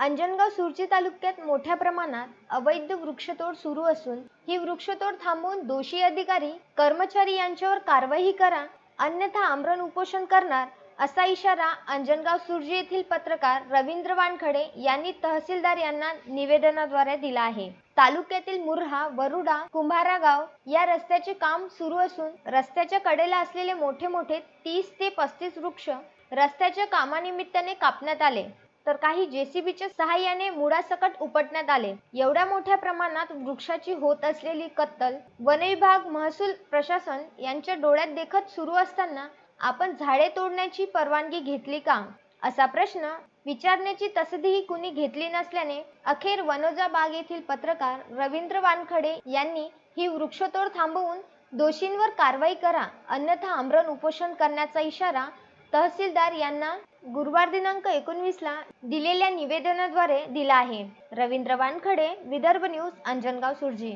अंजनगाव सुरजी तालुक्यात मोठ्या प्रमाणात अवैध वृक्षतोड सुरू असून ही वृक्षतोड थांबवून दोषी अधिकारी कर्मचारी यांच्यावर कारवाई करा अन्यथा आमरण उपोषण करणार असा इशारा अंजनगाव सुरजी येथील पत्रकार रवींद्र वानखडे यांनी तहसीलदार यांना निवेदनाद्वारे दिला आहे. तालुक्यातील मुरहा वरुडा कुंभारा गाव या रस्त्याचे काम सुरू असून रस्त्याच्या कडेला असलेले मोठे मोठे तीस ते पस्तीस वृक्ष रस्त्याच्या कामानिमित्ताने कापण्यात आले. तर काही जेसीबीच्या सहाय्याने मुळासकट उपटण्यात आले. एवढ्या मोठ्या प्रमाणात वृक्षाची होत असलेली कत्तल वनविभाग महसूल प्रशासन यांच्या डोळ्यात देखत सुरू असताना आपण झाडे तोडण्याची परवानगी घेतली का? असा प्रश्न विचारण्याची तसदीही कुणी घेतली नसल्याने अखेर वनोजा बाग येथील पत्रकार रवींद्र वानखडे यांनी ही वृक्षतोड थांबवून दोषींवर कारवाई करा अन्यथा आमरण उपोषण करण्याचा इशारा तहसीलदार यांना गुरुवार दिनांक एकोणवीसला दिलेल्या निवेदनाद्वारे दिला आहे. रवींद्र वानखडे विदर्भ न्यूज अंजनगाव सुरजी.